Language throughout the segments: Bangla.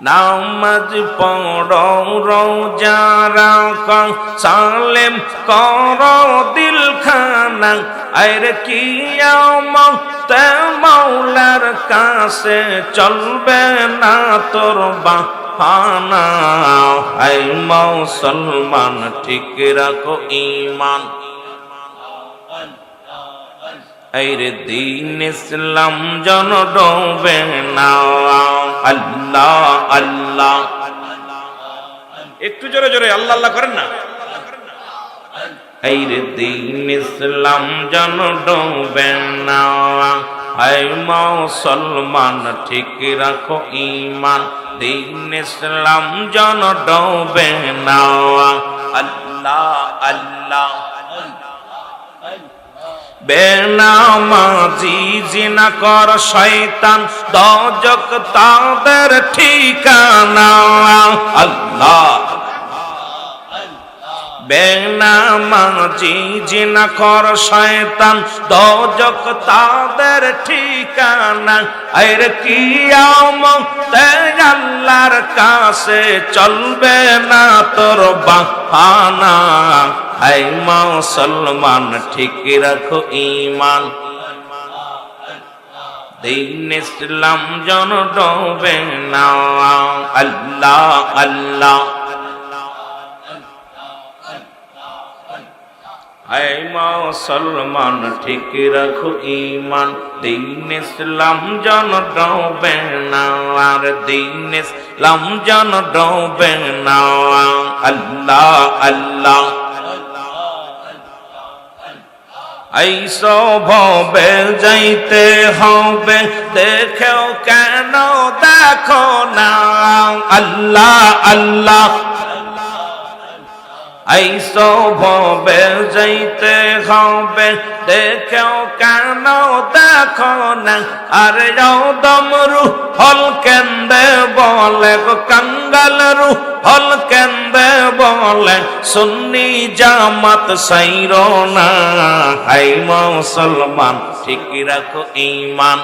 নামাজ পড়ো রোজা রাখো, সালেম করো দিল খানা আর কিয়ামত মৌলার কাছে চলবে না তোর বাহানা। হাই মুসলমান, ঠিক রাখো ঈমান। আইরে দিন ইসলাম জন ডোবে না। আল্লাহ আল্লাহ। একটু জোরে জোরে, আল্লাহ আল্লাহ করেন না। আইরে দিন ইসলাম জন ডোবে না। হাই মুসলমান, ঠিক রাখো ঈমান। দিন ইসলাম জন ডোবে না। আল্লাহ আল্লাহ। বেনামাজি জিনা কর শয়তান, দজক তাদের ঠিকানা। আল্লাহ। বেনামাজি জিনা কর শয়তান, দজক তাদের ঠিকানা। আর কিয়ামত আল্লাহর কাছে চলবে না তোর বাহানা। হাই মুসলমান, ঠিক রাখো ঈমান। দিন ইসলাম জন ডোবে না। আল্লাহ আল্লাহ। হাই মুসলমান, ঠিক রাখো ঈমান। দিন ইসলাম জন ডোবে না। আর দিন ইসলাম জন ডোবে না। আল্লাহ আল্লাহ। এই সভবে যাইতে হবে দেখেও কেন দেখো না আল্লাহ আল্লাহ ভবে, যাইতে হবে। দেখেও কেন দেখো না, আর দমরু হল কেন্দে বলে, গো কাঙ্গাল রু, হল কেন্দে বলে, সুন্নি জামাত সাইর না। হাই মুসলমান, ঠিক রাখো ঈমান।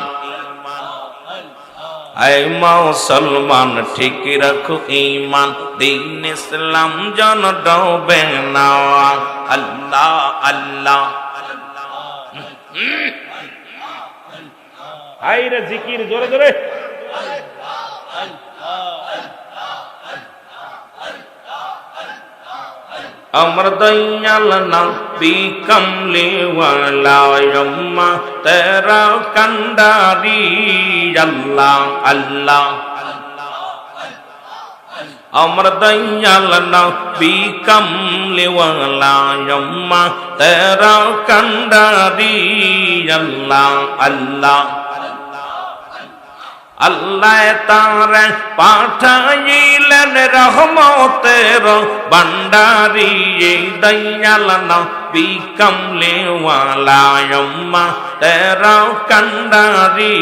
আই মুসলমান, ঠিক রাখো ইমান দিন ইসলাম জন ডোবে না। আল্লাহ আল্লাহ। হাই রে জিকির, জোরে জোরে। امر പീക്കം پی کملی والا یما تیرا کنداری اللہ اللہ امر دیالنا আল্লাহ তার পাঠাইলেন রহমতের বান্ডারি দয়াল নবী কমলে ওয়ালায়ম্মা তেরা কান্ডারি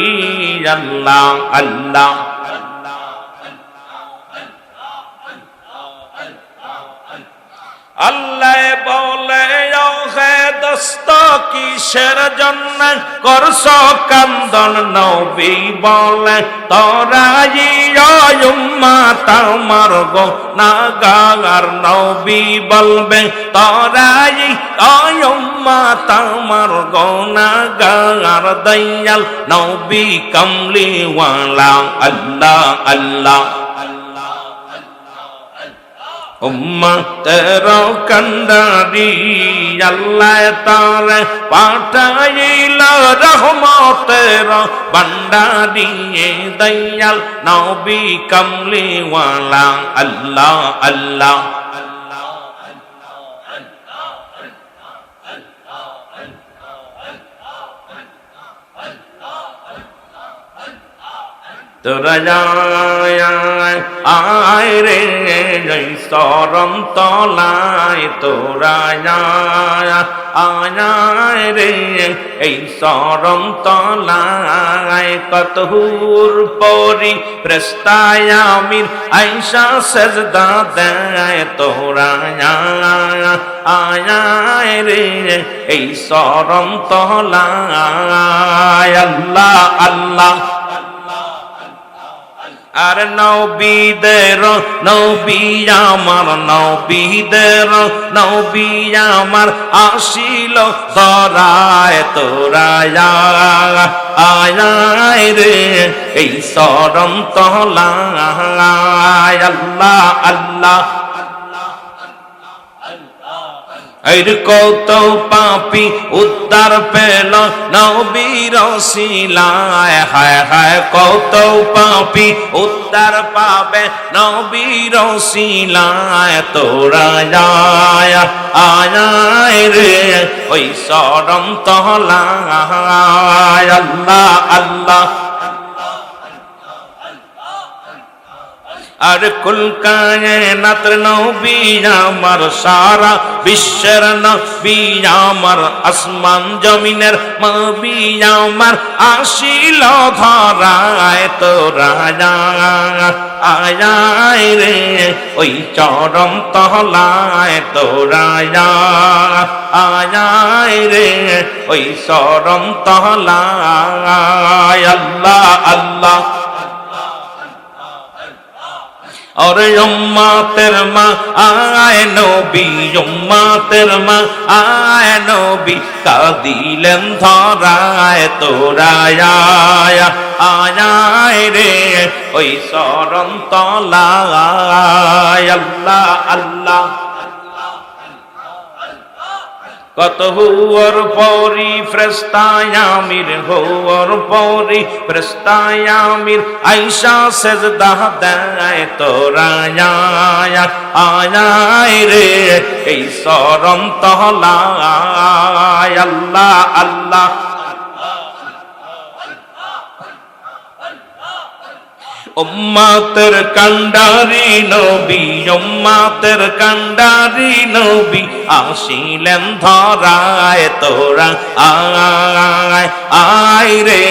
আল্লাহ আল্লাহ আল্লাহ বলে দোস্ত কিসের জন্য? করছ কান্দন নবী বলে। তোরাই উম্মা তামার গো নাগার নবী বলবে। তোরাই উম্মা তামার গো নাগার দয়াল নবী, কমলিওয়ালা, আল্লাহ আল্লাহ। উম্মতের কন্ডারি আল্লাহ তার পাঠাইল রহমতের বন্ডারি দয়াল নবী কমলিওয়ালা আল্লাহ আল্লাহ। তোরা আয় রে সরম তলায় তোরা আয় রে, এই সরম তলায় কতহুর পরি প্রস্তায়ামির আইসা সেজদা দেয় তোরা আয় রে, এই সরম তলায়। আল্লাহ আল্লাহ আর নবীদের নবী আমার, নবীদের নবী আমার আসিল সরায় তোরা আয় রে, এই সরম তলায়, আল্লাহ আল্লাহ এর কত পাপি উদ্ধার পেল নবীর শিলায়। হায় হায় কত পাপি উদ্ধার পাবে নবীর শিলায়। তোরা যায় আয় রে, ওই সরম তহলায় আল্লাহ আল্লাহ আর কুল কায়নাত নবী আমার সারা বিশ্বের নবী আমার আসমান জমিনের নবী আমার আসিল ধরায় তোরা আয় রে, ওই চরম তহলায় তোরা আয় রে, ওই চরম তহলায় আল্লাহ আল্লাহ اور اماتر ماں آئے نبی اماتر ماں آئے نبی کا دیلن ধরায় তোরায় আয় রে ওই সরন্তলায় আল্লাহ আল্লাহ কত হুয়ার পরি ফ্রেস্তায়ামির হুয়ার পরি ফ্রেস্তায়ামির আইসা সেজদা দেয়, তোরা আয় রে, এই সরম তহলায় আল্লাহ আল্লাহ। উম্মাতের কান্ডারি নবী, উম্মাতের কান্ডারি নবী। আসিলেন ধরায় তোরা। আয় আয় রে,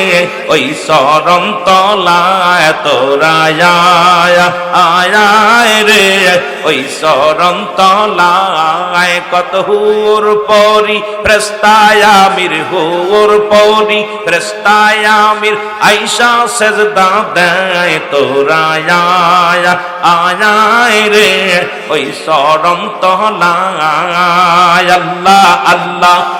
ওই সরম তলায় তোরা। আয় আয় রে, ওই সরম তলায় কত হুর পরি। প্রস্তায়ামির হুর পরি। প্রস্তায়ামির আইসা সেজদা দেয় তোরা। আয় রে ওই সরম তহলায় আল্লাহ আল্লাহ।